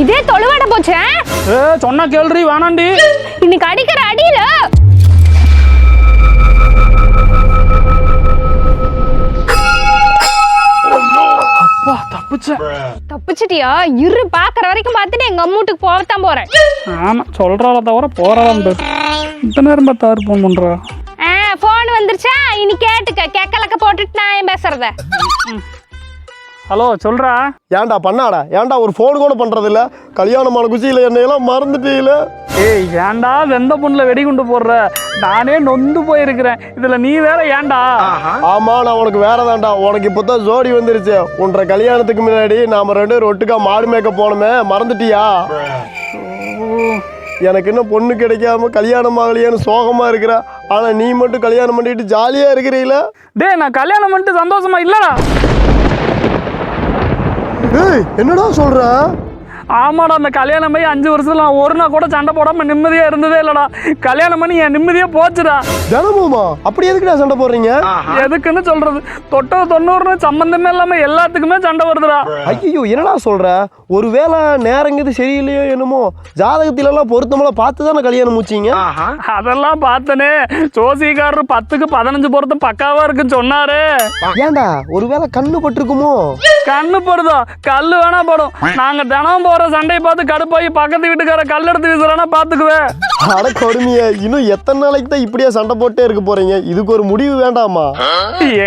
இதே தொழுவாட போச்சு? ஏ சொன்னா கேள்றி வேணாண்டி. இன்னைக்கு அடிக்கிற அடியில. அப்பா தப்பிச்சேன். தப்பிச்சிட்டியா? இரு பாக்குற வரைக்கும் பார்த்துட்டு எங்க அம்மூட்டுக்கு போகத்தான் போறேன். ஆமா சொல்றாள தவிர போறாளாம் இந்த நேரம் பார்த்தா ஃபோன் பண்றா? ஆ போன் வந்துருச்சா? இனி கேட்டுக்க. கேக்கலக்க போட்டுட்டு நான் ஏன் பேசுறத? ஹலோ சொல்றா. ஏன்டா பண்ணாடா? ஏன்டா ஒரு ஃபோன் கூட பண்றது இல்ல கல்யாணமான குசியில என்னையெல்லாம் மறந்துட்டீல ஏய் ஏன்டா வெந்த பொண்ணுல வெடிகுண்டு போடுற? நானே நொந்து போயிருக்கிறேன். இதுல நீ வேற ஏன்டா? ஆமா நான் உனக்கு வேறதான்டா உனக்கு இப்பதான் ஜோடி வந்துருச்சு. உன்ற கல்யாணத்துக்கு முன்னாடி நாம ரெண்டு பேரும் ஒட்டுக்கா மாடு மேய்க்க போனோமே. மறந்துட்டியா? எனக்கு இன்னும் பொண்ணு கிடைக்காம கல்யாணம் ஆகலையான்னு சோகமா இருக்கிற. ஆனா நீ மட்டும் கல்யாணம் பண்ணிட்டு ஜாலியா இருக்கிறீல டேய் நான் கல்யாணம் பண்ணிட்டு சந்தோஷமா இல்லடா. ஏய் என்னடா சொல்ற? ஆமாடா அந்த கல்யாணம் போய் அஞ்சு வருஷத்துல நான் ஒரு நாள் கூட சண்டை போடாம நிம்மதியா இருந்ததே இல்லடா. கல்யாணம் பண்ணி என் நிம்மதியே போச்சுடா. தினமுமா? அப்படி எதுக்குடா சண்டை போடுறீங்க? எதுக்குன்னு சொல்றது? தொட்டது தொண்ணூறுன்னு சம்பந்தமே இல்லாம எல்லாத்துக்குமே சண்டை வருதுடா. ஐயோ என்னடா சொல்ற? ஒருவேளை நேரங்கிறது சரியில்லையோ என்னமோ ஜாதகத்தில எல்லாம் பொருத்தமெல்லாம் பார்த்து தானே கல்யாணம் முடிச்சீங்க? அதெல்லாம் பார்த்தனே ஜோசிகாரர் பத்துக்கு பதினஞ்சு பொருத்தம் பக்காவா இருக்குன்னு சொன்னாரு. ஏன்டா ஒருவேளை கண்ணு பட்டிருக்குமோ? கண்ணு படுதா? கல்லு வேணா படும். நாங்க தினம் போற சண்டையை பார்த்து கடுப்பாகி பக்கத்து வீட்டுக்கார கல் எடுத்து வீசுறானா பாத்துக்குவேன் அட கொடுமையே இன்னும் எத்தனை நாளைக்கு தான் இப்படியே சண்டை போட்டே இருக்க போறீங்க? இதுக்கு ஒரு முடிவு வேண்டாமா?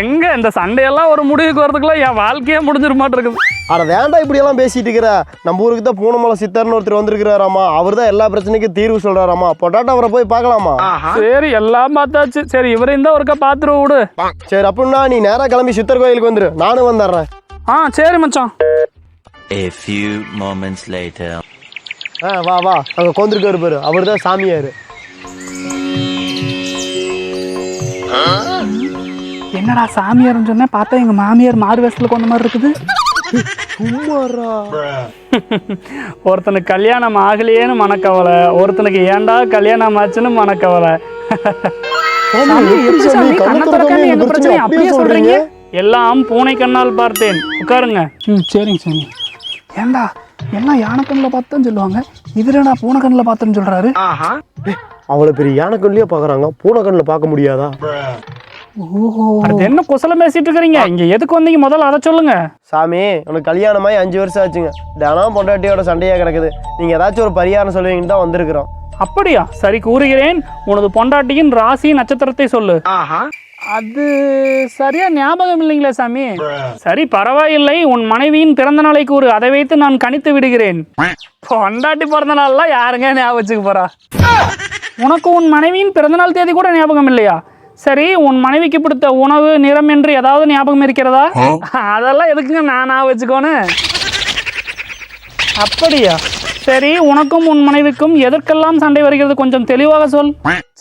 எங்க இந்த சண்டையெல்லாம் ஒரு முடிவுக்கு வரதுக்குள்ள என் வாழ்க்கையே முடிஞ்சிட மாட்டிருக்குது அட வேண்டாம் இப்படி எல்லாம் பேசிட்டு இருக்கிற. நம்ம ஊருக்கு தான் பூனமலை சித்தர்னு ஒருத்தர் வந்திருக்கிறாராமா. அவர் தான் எல்லா பிரச்சனைக்கும் தீர்வு சொல்றாராமா. பொட்டாட்டோ அவரை போய் பார்க்கலாமா? சரி எல்லாம் பார்த்தாச்சு. சரி இவரையும் தான் ஒருக்கா பாத்துருவோம் விடு. சரி அப்படின்னா நீ நேரா கிளம்பி சித்தர் கோயிலுக்கு வந்துரு. நானும் வந்துடுறேன். ஆ சரி மச்சான். A few moments later. ஆ வா வா. அங்க கோந்திருக்காரு பாரு. அவர் தான் சாமியாரு. என்னடா சாமியார்னு சொன்னேன் பார்த்தா எங்க மாமியார் மாறு வேஷத்துல கொண்ட மாதிரி இருக்குது. ஒருத்தனுக்கு கல்யாணம் ஆகலையேன்னு மனக்கவலை. ஒருத்தனுக்கு ஏன்டா கல்யாணம் ஆச்சுன்னு மனக்கவலை. அப்படியே சொல்றீங்க? எல்லாம் பூனை கண்ணால் பார்த்தேன். உட்காருங்க. ம் சரிங்க சாமி. ஏண்டா? எல்லாம் யானை கண்ணில் பார்த்தேன்னு சொல்லுவாங்க? இதுலடா பூனை கண்ணில் பார்த்தேன்னு சொல்றாரு. அவ்வளவு பெரிய யானை கண்ணிலே பாக்குறாங்க. பூனை கண்ணில் பார்க்க முடியாதா? என்ன குசலம் பேசிட்டு இருக்கிறீங்க? இங்க எதுக்கு வந்தீங்க? முதல்ல அதை சொல்லுங்க. சாமி உனக்கு கல்யாணமாயி அஞ்சு வருஷம் ஆச்சுங்க. தினம் பொண்டாட்டியோட சண்டையா கிடக்குது. நீங்க ஏதாச்சும் ஒரு பரிகாரம் சொல்லுவீங்கன்னு தான் வந்திருக்கிறோம். அப்படியா? சரி கூறுகிறேன். உனது பொண்டாட்டியின் ராசி நட்சத்திரத்தை சொல்லு. அது சரியா ஞாபகம் இல்லைங்களே சாமி. சரி பரவாயில்லை. உன் மனைவியின் பிறந்த நாளை கூறு. அதை வைத்து நான் கணித்து விடுகிறேன். பொண்டாட்டி பிறந்த நாள்லாம் யாருங்க ஞாபகம் வச்சுக்க போறா? உனக்கு உன் மனைவியின் பிறந்தநாள் தேதி கூட ஞாபகம் இல்லையா? சரி உன் மனைவிக்கு பிடித்த உணவு நிறம் என்று ஏதாவது ஞாபகம் இருக்கிறதா? அதெல்லாம் எதுக்குங்க நான் ஞாபகம் வச்சுக்கோன்னு? அப்படியா? சரி உனக்கும் உன் மனைவிக்கும் எதற்கெல்லாம் சண்டை வருகிறது கொஞ்சம் தெளிவாக சொல்.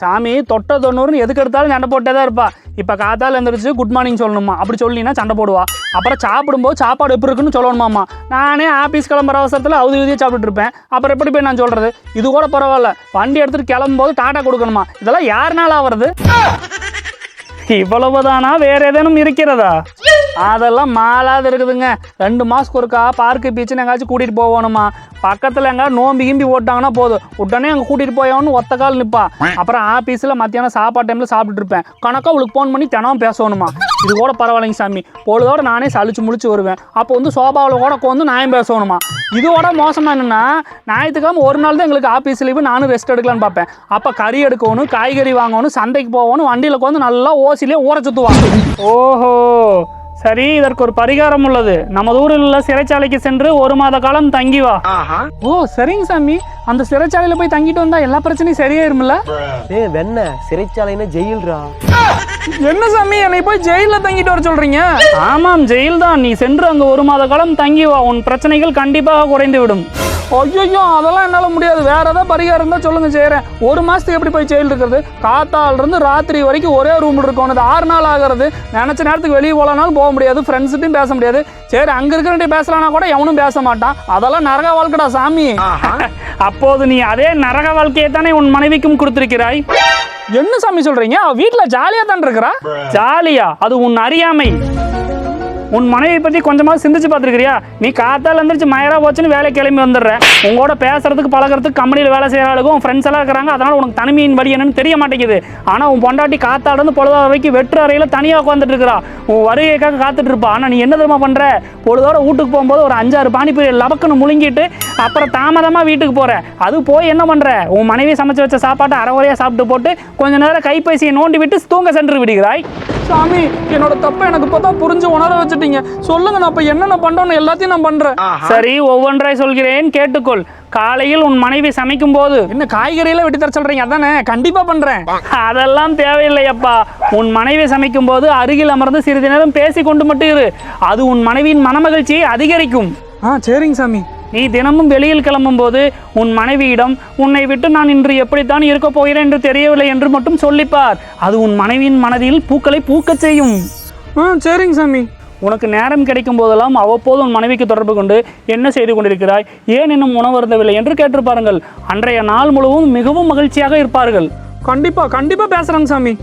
சாமி தொட்ட தொண்ணூறுன்னு எதுக்கு எடுத்தாலும் சண்டை போட்டே தான் இருப்பா. இப்போ காத்தால எழுந்திரிச்சு குட் மார்னிங் சொல்லணுமா? அப்படி சொல்லினா சண்டை போடுவா. அப்புறம் சாப்பிடும்போது சாப்பாடு எப்படி இருக்குன்னு சொல்லணுமாமா நானே ஆஃபீஸ் கிளம்புற அவசரத்தில் அவுதி உதியாக சாப்பிட்டுட்டு இருப்பேன். அப்புறம் எப்படி போய் நான் சொல்றது? இது கூட பரவாயில்ல. வண்டி எடுத்துட்டு கிளம்பும்போது டாட்டா கொடுக்கணுமா? இதெல்லாம் யாருனால ஆவறது? இவ்வளவுதானா? வேற ஏதேனும் இருக்கிறதா? அதெல்லாம் மாலாது இருக்குதுங்க. ரெண்டு மாதத்துக்கு ஒருக்கா பார்க்கு பீச்சுன்னு எங்காச்சும் கூட்டிகிட்டு போகணுமா? பக்கத்தில் எங்க நோம்பி கிம்பி ஓட்டாங்கன்னா போதும். உடனே அங்கே கூட்டிகிட்டு போயவனு ஒத்த கால் நிற்பா அப்புறம் ஆஃபீஸில் மத்தியானம் சாப்பாடு டைமில் சாப்பிட்டுட்டு இருப்பேன். கணக்கா அவளுக்கு ஃபோன் பண்ணி தினம் பேசணுமா? இது கூட பரவாயில்லைங்க சாமி. பொழுதோட நானே சளிச்சு முடிச்சு வருவேன். அப்போ வந்து சோபாவில் கூட கொண்டு நாயம் பேசணுமா? இதோட மோசமாக என்னென்னா ஞாயிற்றுக்கிழமை ஒரு நாள் தான் எங்களுக்கு ஆஃபீஸ் லீவு நானும் ரெஸ்ட் எடுக்கலான்னு பார்ப்பேன். அப்போ கறி எடுக்கணும் காய்கறி வாங்கணும் சந்தைக்கு போகணும் வண்டியில் உட்காந்து நல்லா ஓசிலே ஊற சுற்றுவாங்க ஓஹோ. சரி இதற்கு ஒரு பரிகாரம் உள்ளது. நமது ஊரில் உள்ள சிறைச்சாலைக்கு சென்று ஒரு மாத காலம் தங்கி வா. ஓ சரிங்க சாமி. அந்த சிறைச்சாலையில போய் தங்கிட்டு வந்தா எல்லா பிரச்சனையும் சரியாயிரும்ல? ஏ வெண்ண சிறைச்சாலைன்னா ஜெயில்ரா. என்ன சாமி என்னை போய் ஜெயில தங்கிட்டு வர சொல்றீங்க? ஆமாம் ஜெயில் தான் நீ சென்று அங்க ஒரு மாத காலம் தங்கி வா. உன் பிரச்சனைகள் கண்டிப்பாக குறைந்து விடும் ஐயோ அதெல்லாம் என்னால முடியாது. வேற ஏதாவது பரிகாரம் இருந்தா சொல்லுங்க செய்யறேன் ஒரு மாசத்துக்கு எப்படி போய் ஜெயில் இருக்கிறது? காத்தால இருந்து ராத்திரி வரைக்கும் ஒரே ரூம் இருக்கணும். இது ஆறு நாள் ஆகிறது. நினைச்ச நேரத்துக்கு வெளியே போகலனாலும் போக முடியாது. ஃப்ரெண்ட்ஸ்கிட்டையும் பேச முடியாது. சரி அங்க இருக்கிறவங்க பேசலாம்னா கூட எவனும் பேச மாட்டான். அதெல்லாம் நரக வாழ்க்கடா சாமி. அப்போது நீ அதே நரக வாழ்க்கையை தானே உன் மனைவிக்கும் கொடுத்திருக்கிறாய்? என்ன சாமி சொல்றீங்க? அவ வீட்ல ஜாலியா தான் இருக்கிறா ஜாலியா. அது உன் அறியாமை. உன் மனைவி பற்றி கொஞ்சமாக சிந்திச்சு பார்த்துருக்கிறியா? நீ காத்தால் எந்திரிச்சு மயரா போச்சுன்னு வேலை கிளம்பி வந்துடுற. உங்களோட பேசுறதுக்கு பழகிறதுக்கு கம்பெனியில் வேலை செய்கிற ஆளுக்கும் ஃப்ரெண்ட்ஸ் எல்லாம் இருக்கிறாங்க. அதனால் உனக்கு தனிமையின் வழி என்னன்னு தெரிய மாட்டேங்குது. ஆனால் உன் பொண்டாட்டி காத்தால இருந்து பொழுதா வரைக்கும் வெற்று அறையில் தனியாக உட்காந்துட்டு இருக்கிறா. உன் வருகைக்காக காத்துட்டு இருப்பா. ஆனால் நீ என்ன தெரியுமா பண்ணுற பொழுதோட வீட்டுக்கு போகும்போது ஒரு அஞ்சாறு பானிபூரி லபக்குன்னு முழுங்கிட்டு அப்புறம் தாமதமாக வீட்டுக்கு போகிற அது போய் என்ன பண்ணுற உன் மனைவி சமைச்சு வச்ச சாப்பாட்டை அரைகுறையா சாப்பிட்டு போட்டு கொஞ்ச நேரம் கைபேசியை நோண்டி விட்டு தூங்க சென்று விடுகிறாய். சாமி என்னோட தப்பை எனக்கு இப்பதான் புரிஞ்சு உணர வச்சுட்டீங்க. சொல்லுங்க நான் இப்ப என்னென்ன பண்றோம்னு எல்லாத்தையும் நான் பண்றேன். சரி ஒவ்வொன்றாய் சொல்கிறேன் கேட்டுக்கொள். காலையில் உன் மனைவி சமைக்கும் போது என்ன காய்கறியில வெட்டி தர சொல்றீங்க அதானே? கண்டிப்பா பண்றேன். அதெல்லாம் தேவையில்லையப்பா. உன் மனைவி சமைக்கும் போது அருகில் அமர்ந்து சிறிது நேரம் பேசி கொண்டு மட்டும் இரு. அது உன் மனைவியின் மனமகிழ்ச்சியை அதிகரிக்கும். ஆ சரிங்க சாமி. நீ தினமும் வெளியில் கிளம்பும் போது உன் மனைவியிடம் உன்னை விட்டு நான் இன்று எப்படித்தான் இருக்கப் போகிறேன் என்று தெரியவில்லை என்று மட்டும் சொல்லிப்பார். அது உன் மனைவியின் மனதில் பூக்களை பூக்கச் செய்யும். ஆ சரிங்க சாமி. உனக்கு நேரம் கிடைக்கும் போதெல்லாம் அவ்வப்போது உன் மனைவிக்கு தொடர்பு கொண்டு என்ன செய்து கொண்டிருக்கிறாய்? ஏன் இன்னும் உணவருந்தவில்லை என்று கேட்டு பாருங்கள். அன்றைய நாள் முழுவதும் மிகவும் மகிழ்ச்சியாக இருப்பார்கள். கண்டிப்பா கண்டிப்பா பேசுறாங்க சாமி.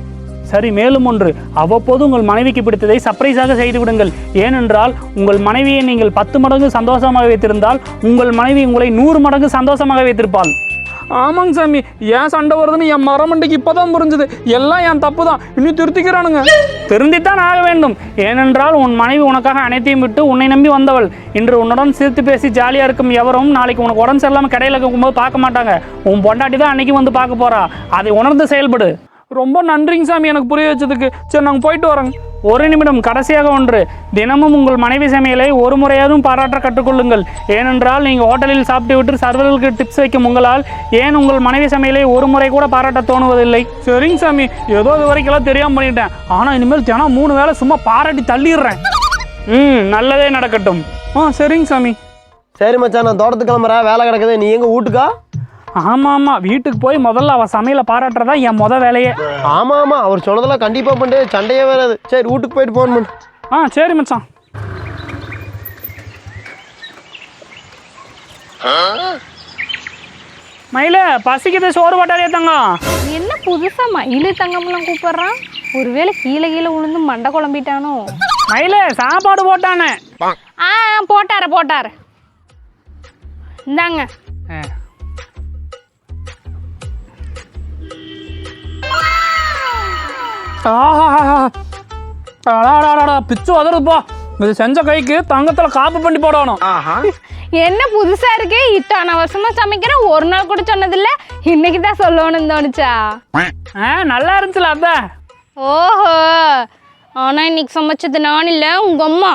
சரி மேலும் ஒன்று அவ்வப்போது உங்கள் மனைவிக்கு பிடித்ததை சர்ப்ரைஸாக செய்து விடுங்கள் ஏனென்றால் உங்கள் மனைவியை நீங்கள் பத்து மடங்கு சந்தோஷமாக வைத்திருந்தால் உங்கள் மனைவி உங்களை நூறு மடங்கு சந்தோஷமாக வைத்திருப்பாள். ஆமாங்க சாமி ஏன் சண்டை வருதுன்னு என் மரமண்டைக்கு இப்பதான் புரிஞ்சுது. எல்லாம் என் தப்பு தான் இன்னும் திருத்திக்கிறானுங்க. திருந்தித்தான் ஆக வேண்டும். ஏனென்றால் உன் மனைவி உனக்காக அனைத்தையும் விட்டு உன்னை நம்பி வந்தவள். இன்று உன்னுடன் சிரித்து பேசி ஜாலியாக இருக்கும் எவரும் நாளைக்கு உனக்கு உடம்பு சரியில்லாமல் கடையில் இருக்கும்போது பார்க்க மாட்டாங்க. உன் பொண்டாட்டி தான் அன்னைக்கு வந்து பார்க்க போறா. அதை உணர்ந்து செயல்படு. ரொம்ப நன்றிங்க சாமி எனக்கு புரிய வச்சதுக்கு. சரி நாங்கள் போயிட்டு வரோங்க. ஒரு நிமிடம் கடைசியாக ஒன்று. தினமும் உங்கள் மனைவி சமையலை ஒரு முறையாவது பாராட்ட கற்றுக்கொள்ளுங்கள். ஏனென்றால் நீங்கள் ஹோட்டலில் சாப்பிட்டு விட்டு சர்வர்களுக்கு டிப்ஸ் வைக்கும் உங்களால் ஏன் உங்கள் மனைவி சமையலை ஒரு முறை கூட பாராட்ட தோணுவதில்லை? சரிங்க சாமி. ஏதோ இது வரைக்கும் தெரியாமல் பண்ணிட்டேன். ஆனால் இனிமேல் தினம் மூணு வேளை சும்மா பாராட்டி தள்ளிடுறேன். ம் நல்லதே நடக்கட்டும். ஆ சரிங்க சாமி. சரி மச்சான் நான் தோட்டத்துக்கு கிளம்புறேன். வேலை கிடக்குது. நீ எங்க வீட்டுக்கா? ஆமாம் ஆமாம் வீட்டுக்கு போய் முதல்ல அவள் சமையலை பாராட்டுறதா என் முத வேலையே. ஆமா ஆமா அவர் சொன்னதெல்லாம் கண்டிப்பா பண்ணு. சண்டையே வராது. சரி வீட்டுக்கு போயிட்டு போன் பண்ணு. ஆ சரி மச்சான். மயில பசிக்குது சோறு போட்டாரே தங்கம். என்ன புதுசா மயிலு தங்கம்லாம் கூப்பிடுறான்? ஒருவேளை கீழே கீழே விழுந்து மண்டை குழம்பிட்டானோ? மயில சாப்பாடு போட்டானே. ஆ போட்டார போட்டார. இந்தாங்க. அடாடாடா பிச்சு வதருதுப்பா இது செஞ்ச கைக்கு தங்கத்துல காப்பு பண்ணி போடணும் என்ன புதுசா இருக்கு இத்தனை வருஷமா சமைக்கிறேன் ஒரு நாள் கூட சொன்னது இல்ல இன்னைக்குதான் சொல்லணும்னு தோணுச்சா நல்லா இருந்துச்சுல அப்ப ஓஹோ ஆனா இன்னைக்கு சமைச்சது நான் இல்ல உங்க அம்மா